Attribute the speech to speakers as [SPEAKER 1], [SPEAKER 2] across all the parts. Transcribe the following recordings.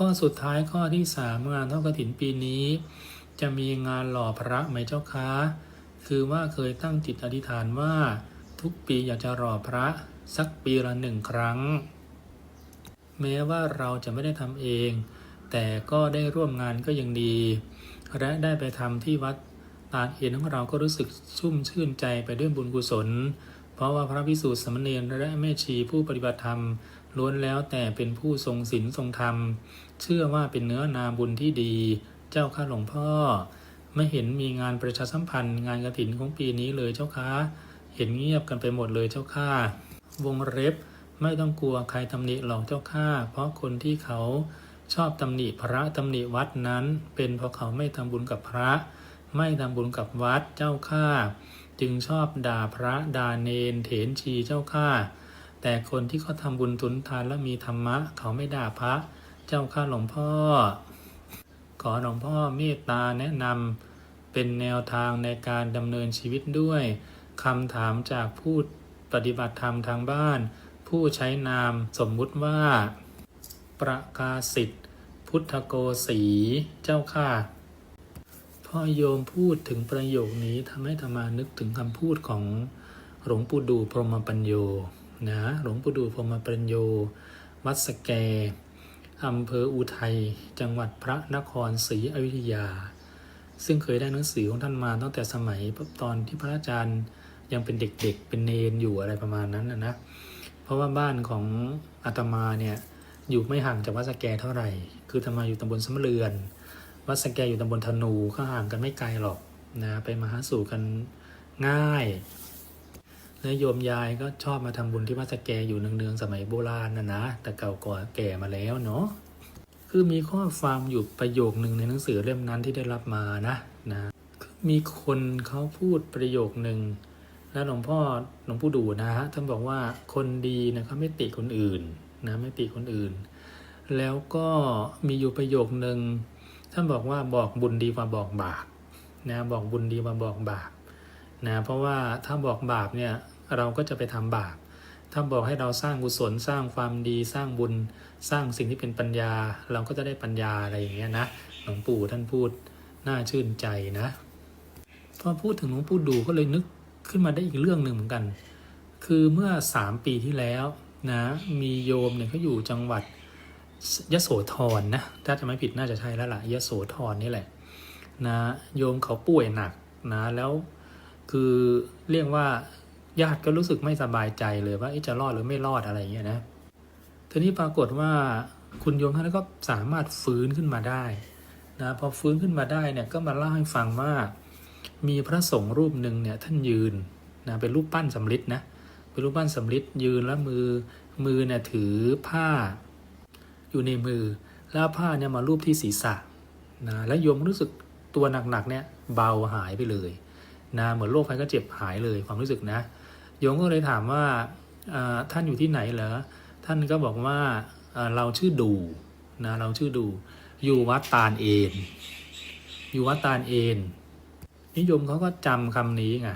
[SPEAKER 1] ข้อสุดท้ายข้อที่สามงานทอดกฐินปีนี้ จะมีงานหล่อพระไหมเจ้าคะคือว่าเคยตั้งจิตอธิษฐานว่าทุกปีอยากจะหล่อพระสักปีละหนึ่งครั้ง แม้ว่าเราจะไม่ได้ทำเอง แต่ก็ได้ร่วมงานก็ยังดี และได้ไปทำที่วัดตาเอ็นของเราก็รู้สึกชุ่มชื่นใจไปด้วยบุญกุศล เพราะว่าพระพิสูจน์สมณรและแม่ชีผู้ปฏิบัติธรรมล้วนแล้วแต่เป็นผู้ทรงศีลทรงธรรม เชื่อว่าเป็นเนื้อนาบุญที่ดี เจ้าข้าหลวงพ่อ ไม่เห็นมีงานประชาสัมพันธ์ งานกระถินของปีนี้เลยเจ้าค่ะเห็นเงียบกันไปหมดเลยเจ้าค่ะ วงเล็บไม่ต้องกลัวใครตำหนิหรอกเจ้าข้าเพราะคนที่เขาชอบตำหนิพระตำหนิวัดนั้น เป็นเพราะเขาไม่ทำบุญกับพระ ไม่ทำบุญกับวัดเจ้าข้าจึงชอบด่าพระด่าเนนเถนชีเจ้าข้าแต่คนที่เขาทำบุญทุนทานและมีธรรมะ เขาไม่ด่าพระ เจ้าข้าหลวงพ่อ ขอหลวงพ่อเมตตาแนะนำเป็นแนวทางในการดำเนินชีวิตด้วยคำถามจากผู้ปฏิบัติธรรมทางบ้าน ผู้ใช้นามสมมุติว่า ประกาศิทธิ์พุทธโกสีเจ้าค่ะพ่อโยมพูดถึงประโยคนี้ทำให้ธรรมานึกถึงคำพูดของหลวงปู่ดูพรหมปัญโยนะหลวงปู่ดูพรหมปัญโยวัดสแก อำเภออุทัย จังหวัดพระนครศรีอยุธยา ซึ่งเคยได้หนังสือของท่านมาตั้งแต่สมัยตอนที่พระอาจารย์ยังเป็นเด็กๆเป็นเนนอยู่อะไรประมาณนั้นนะนะ เพราะว่าบ้านของอาตมาเนี่ยอยู่ไม่ห่างจากวัดสแกเท่าไหร่ คืออาตมาอยู่ตำบลสมเรือน วัดสแกอยู่ตำบลธนูก็ห่างกันไม่ไกลหรอกนะ ไปมาหาสู่กันง่าย และโยมยายก็ชอบมาทำบุญที่วัดสแกอยู่เนืองๆสมัยโบราณนะนะ แต่เก่าก่อนแก่มาแล้วเนาะคือมีข้อความอยู่ประโยคหนึ่งในหนังสือเล่มนั้นที่ได้รับมานะนะคือมีคนเขาพูดประโยคหนึ่งแล้วหลวงพ่อหลวงปู่ดูนะฮะท่านบอกว่าคนดีนะเขาไม่ติคนอื่นนะไม่ติคนอื่น แล้วก็มีอยู่ประโยคหนึ่งท่านบอกว่าบอกบุญดีกว่าบอกบาปนะบอกบุญดีกว่าบอกบาป นะเพราะว่าถ้าบอกบาปเนี่ยเราก็จะไปทำบาป ถ้าบอกให้เราสร้างกุศลสร้างความดีสร้างบุญ สร้างสิ่งที่เป็นปัญญา เราก็จะได้ปัญญาอะไรอย่างเงี้ยนะหลวงปู่ท่านพูดน่าชื่นใจนะพอพูดถึงหลวงปู่ดูก็เลยนึกขึ้นมาได้อีกเรื่องหนึ่งเหมือนกัน คือเมื่อสามปีที่แล้วนะมีโยมเนี่ยเขาอยู่จังหวัดยโสธรนะถ้าจะไม่ผิดน่าจะใช่แล้วล่ะยโสธรนี่แหละนะโยมเขาป่วยหนักนะแล้ว คือเรียกว่าญาติก็รู้สึกไม่สบายใจเลยว่าจะรอดหรือไม่รอดอะไรอย่างเงี้ยนะทีนี้ปรากฏว่าคุณโยมท่านนนก็สามารถฟื้นขึ้นมาได้นะพอฟื้นขึ้นมาได้เนี่ยก็มาเล่าให้ฟังว่า มีพระสงฆ์รูปหนึ่งเนี่ยท่านยืนนะเป็นรูปปั้นสำริดนะเป็นรูปปั้นสำริดยืนแล้วมือมือเนี่ยถือผ้า อยู่ในมือแล้วผ้าเนี่ยมารูปที่ศีรษะนะแล้วโยมรู้สึกตัวหนักๆเนี่ยเบาหายไปเลย นะเหมือนโรคภัยก็เจ็บหายเลยความรู้สึกนะโยมก็เลยถามว่าท่านอยู่ที่ไหนเหรอท่านก็บอกว่าเราชื่อดูนะเราชื่อดูอยู่วัดตาลเอนอยู่วัดตาลเอนนิยมเขาก็จำคำนี้ไง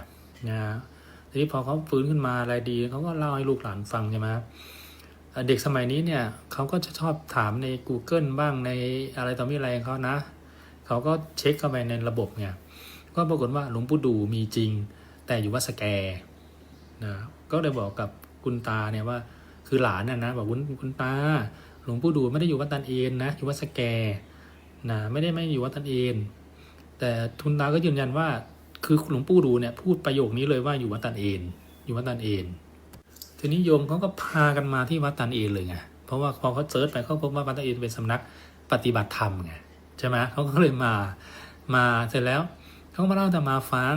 [SPEAKER 1] นะทีนี้พอเขาฟื้นขึ้นมาอะไรดีเขาก็เล่าให้ลูกหลานฟังใช่ไหมเด็กสมัยนี้เนี่ยเขาก็จะชอบถามใน Google บ้างในอะไรต่อมีอะไรของเขานะเขาก็เช็คเข้าไปในระบบไง ก็ปรากฏว่าหลวงปู่ดูมีจริง แต่อยู่วัดสแกนะก็เลยบอกกับคุณตาเนี่ยว่าคือหลานน่ะนะบอกคุณคุณตาหลวงปู่ดูไม่ได้อยู่วัดตันเอนนะอยู่วัดสแกนะไม่ได้ไม่อยู่วัดตันเอนแต่ทุนตาก็ยืนยันว่าคือหลวงปู่ดูเนี่ยพูดประโยคนี้เลยว่าอยู่วัดตันเอนอยู่วัดตันเอนทีนี้โยมเขาก็พากันมาที่วัดตันเอนเลยไงเพราะว่าพอเขาเซิร์ชไปเขาพบว่าวัดตันเอนเป็นสำนักปฏิบัติธรรมไงใช่ไหมเขาก็เลยมามาเสร็จแล้ว เขาก็มาเล่าให้อาตมาฟัง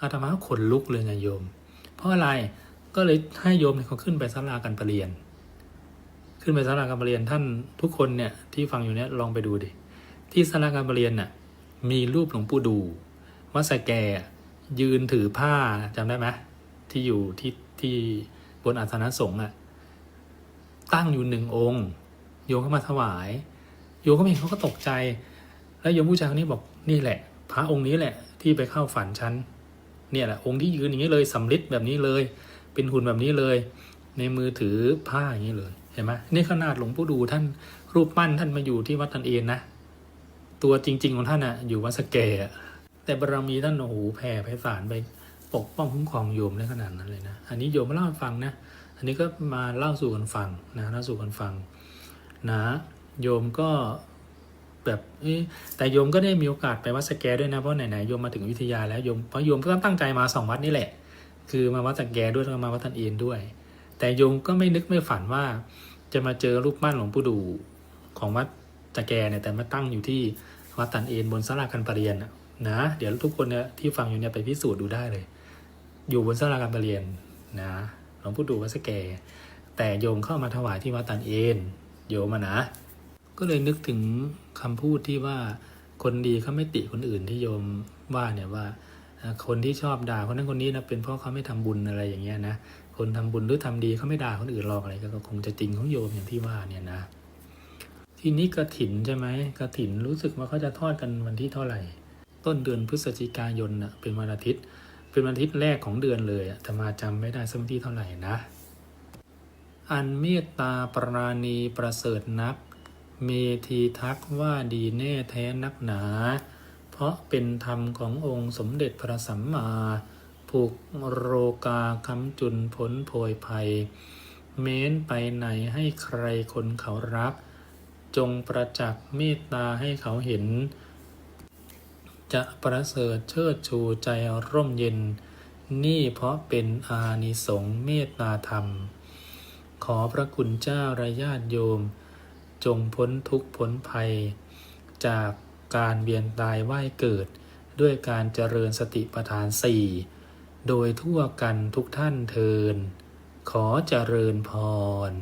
[SPEAKER 1] อาตมาขนลุกเลยไงโยม เพราะอะไรก็เลยให้โยมเนี่ยเขาขึ้นไปศาลาการประเรียน ขึ้นไปศาลาการประเรียนท่านทุกคนเนี่ยที่ฟังอยู่เนี่ยลองไปดูดิที่ศาลาการประเรียนน่ะมีรูปหลวงปู่ดูวัดสแกยืนถือผ้าจำได้ไหมที่อยู่ที่ที่บนอาสนะสงฆ์อะตั้งอยู่หนึ่งองค์ โยมเข้ามาถวาย โยมก็เห็นเขาก็ตกใจ แล้วโยมผู้ชายคนนี้บอกนี่แหละ พระองค์นี้แหละที่ไปเข้าฝันฉันเนี่ยแหละองค์ที่ยืนอย่างนี้เลยสำลิดแบบนี้เลย เป็นหุ่นแบบนี้เลย ในมือถือผ้าอย่างนี้เลยเห็นไหมนี่ขนาดหลวงปู่ดูท่านรูปปั้นท่านมาอยู่ที่วัดตันเอนนะตัวจริง ๆ ของท่านอะอยู่วัดสเกะแต่บารมีท่านโอ้โหแผ่ไพศาลไปปกป้องคุ้มครองโยมได้ขนาดนั้นเลยนะ อันนี้โยมมาเล่าให้ฟังนะ อันนี้ก็มาเล่าสู่กันฟังนะเล่าสู่กันฟังนะ โยมก็ แบบแต่โยมก็ได้มีโอกาสไปวัดสแกด้วยนะเพราะไหนๆโยมมาถึงอยุธยาแล้วโยมเพราะโยมก็ตั้งใจมาสองวัดนี่แหละ คือมาวัดสแกด้วยแล้วมาวัดตันเอนด้วย แต่โยมก็ไม่นึกไม่ฝันว่า จะมาเจอรูปปั้นหลวงปู่ดูของวัดสแกเนี่ยแต่มาตั้งอยู่ที่วัดตันเอนบนสลาการประเรียนนะเดี๋ยวทุกคนเนี่ยที่ฟังอยู่เนี่ยไปพิสูจน์ดูได้เลย อยู่บนสลาการประเรียนนะหลวงปู่ดูวัดสแก แต่โยมเข้ามาถวายที่วัดตันเอนโยมนะก็เลยนึกถึง คำพูดที่ว่าคนดีเขาไม่ติคนอื่นที่โยมว่าเนี่ยว่าคนที่ชอบด่าคนนั้นคนนี้นะเป็นเพราะเขาไม่ทำบุญอะไรอย่างเงี้ยนะคนทำบุญหรือทำดีเขาไม่ด่าคนอื่นหรอกอะไรก็คงจะจริงของโยมอย่างที่ว่าเนี่ยนะ ทีนี้กระถินใช่ไหมกระถินรู้สึกว่าเขาจะทอดกันวันที่เท่าไหร่ ต้นเดือนพฤศจิกายนนะเป็นวันอาทิตย์ เป็นวันอาทิตย์แรกของเดือนเลยอะแต่มาจำไม่ได้สักที่เท่าไหร่นะ อันเมตตาปราณีประเสริฐนัก เมธีทักว่าดีแน่แท้นักหนา เพราะเป็นธรรมขององค์สมเด็จพระสัมมาผูกโรกาคำจุนพ้นโพยภัย เม้นไปไหนให้ใครคนเขารัก จงประจักษ์เมตตาให้เขาเห็น จะประเสริฐเชิดชูใจร่มเย็น นี่เพราะเป็นอานิสงส์เมตตาธรรม ขอพระคุณเจ้าระญาติโยม จงพ้นทุกข์พ้นภัย จากการเวียนตายว่ายเกิด ด้วยการเจริญสติปัฏฐานสี่โดยทั่วกันทุกท่านเทิน ขอเจริญพร